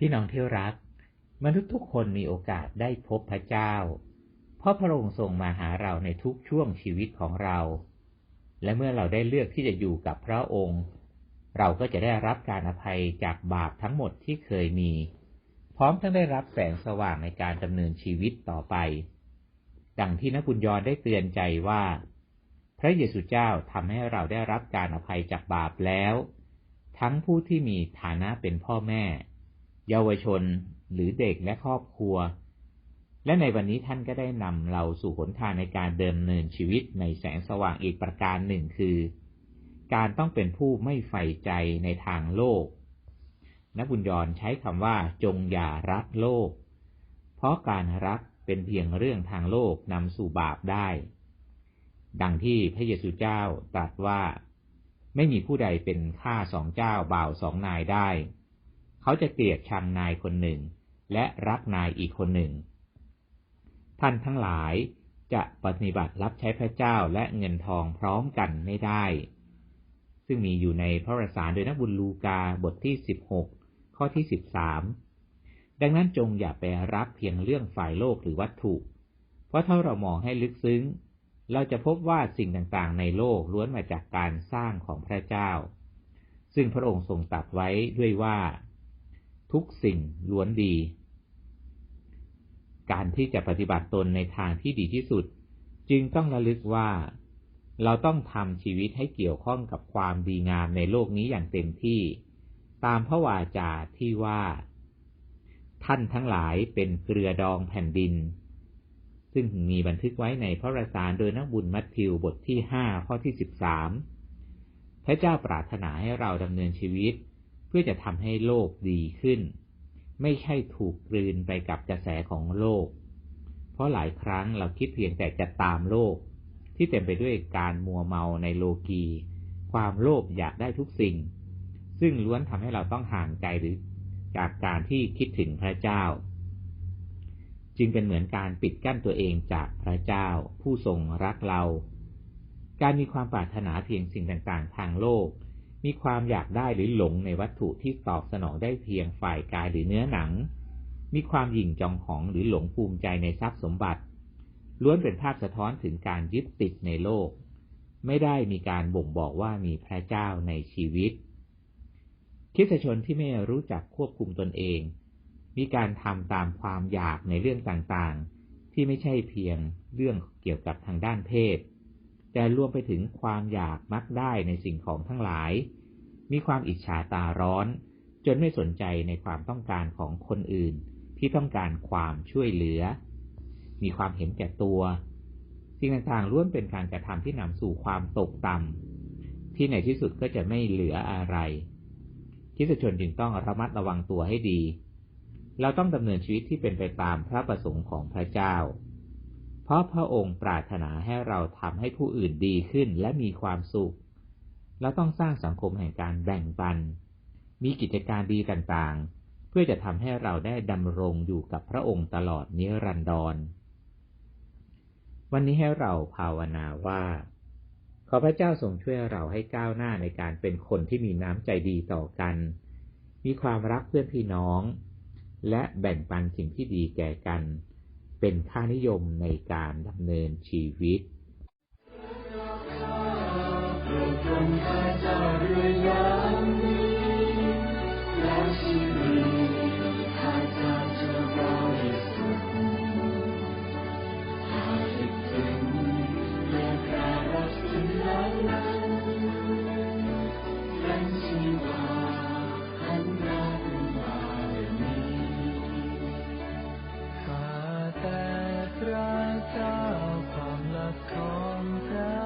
พี่น้องที่รัก มนุษย์ทุกคนมีโอกาสได้พบพระเจ้า เพราะพระองค์ทรงมาหาเราในทุกช่วงชีวิตของเรา และเมื่อเราได้เลือกที่จะอยู่กับพระองค์ เราก็จะได้รับการอภัยจากบาปทั้งหมดที่เคยมี พร้อมทั้งได้รับแสงสว่างในการดำเนินชีวิตต่อไป ดังที่นักบุญยอนได้เตือนใจว่า พระเยซูเจ้าทำให้เราได้รับการอภัยจากบาปแล้ว ทั้งผู้ที่มีฐานะเป็นพ่อแม่ เยาวชนหรือเด็กและครอบครัว และในวันนี้ท่านก็ได้นำเราสู่หนทางในการเดินเนินชีวิตในแสงสว่างอีกประการหนึ่งคือ การต้องเป็นผู้ไม่ใฝ่ใจในทางโลกนักบุญยอนใช้คำว่าจงอย่ารักโลก เพราะการรักเป็นเพียงเรื่องทางโลกนำสู่บาปได้ ดังที่พระเยซูเจ้าตรัสว่า ไม่มีผู้ใดเป็นข้าสองเจ้าบ่าวสองนายได้ เขาจะเกลียดชังนายคนหนึ่ง และรักนายอีกคนหนึ่ง ท่านทั้งหลายจะปฏิบัติรับใช้พระเจ้าและเงินทองพร้อมกันไม่ได้ ซึ่งมีอยู่ในพระวสารโดยนักบุญลูกาบทที่สิบหกข้อที่สิบสามดังนั้นจงอย่าไปรักเพียงเรื่องฝ่ายโลกหรือวัตถุ เพราะถ้าเรามองให้ลึกซึ้ง เราจะพบว่าสิ่งต่างๆ ในโลกล้วนมาจากการสร้างของพระเจ้า ซึ่งพระองค์ทรงตัดไว้ด้วยว่า ทุกสิ่งล้วนดี การที่จะปฏิบัติตนในทางที่ดีที่สุด จึงต้องระลึกว่า เราต้องทำชีวิตให้เกี่ยวข้องกับความดีงามในโลกนี้อย่างเต็มที่ ตามพระวาจาที่ว่า ท่านทั้งหลายเป็นเกลือดองแผ่นดิน ซึ่งมีบันทึกไว้ในพระราสารโดยนักบุญมัทธิวบทที่ห้าข้อที่สิบสามพระเจ้าปรารถนาให้เราดำเนินชีวิต เพื่อจะทำให้โลกดีขึ้น ไม่ใช่ถูกกลืนไปกับกระแสของโลก เพราะหลายครั้งเราคิดเพียงแต่จะตามโลก ที่เต็มไปด้วยการมัวเมาในโลกี ความโลภอยากได้ทุกสิ่ง ซึ่งล้วนทำให้เราต้องห่างใจหรือจากการที่คิดถึงพระเจ้า จึงเป็นเหมือนการปิดกั้นตัวเองจากพระเจ้า ผู้ทรงรักเรา การมีความปรารถนาเพียงสิ่งต่างๆ ทางโลก มีความอยากได้หรือหลงในวัตถุที่ตอบสนองได้เพียงฝ่ายกายหรือเนื้อหนัง มีความหยิ่งจองของหรือหลงภูมิใจในทรัพย์สมบัติ ล้วนเป็นภาพสะท้อนถึงการยึดติดในโลก ไม่ได้มีการบ่งบอกว่ามีพระเจ้าในชีวิต คิดชนที่ไม่รู้จักควบคุมตนเอง มีการทำตามความอยากในเรื่องต่างๆ ที่ไม่ใช่เพียงเรื่องเกี่ยวกับทางด้านเพศ แต่รวมไปถึงความอยากมักได้ในสิ่งของทั้งหลาย มีความอิจฉาตาร้อน จนไม่สนใจในความต้องการของคนอื่น ที่ต้องการความช่วยเหลือ มีความเห็นแก่ตัว สิ่งต่างๆล้วนเป็นการกระทำที่นำสู่ความตกต่ำที่ในที่สุดก็จะไม่เหลืออะไรคิดชนจึงต้องระมัดระวังตัวให้ดี เราต้องดำเนินชีวิตที่เป็นไปตามพระประสงค์ของพระเจ้า เพราะพระองค์ปรารถนาให้เราทำให้ผู้อื่นดีขึ้นและมีความสุข เราต้องสร้างสังคมแห่งการแบ่งปัน มีกิจการดีต่างๆ เพื่อจะทำให้เราได้ดำรงอยู่กับพระองค์ตลอดนิรันดร วันนี้ให้เราภาวนาว่า ขอพระเจ้าทรงช่วยเราให้ก้าวหน้าในการเป็นคนที่มีน้ำใจดีต่อกัน มีความรักเพื่อนพี่น้อง และแบ่งปันสิ่งที่ดีแก่กัน เป็นค่านิยมในการดำเนินชีวิต เจ้าความรักของพระ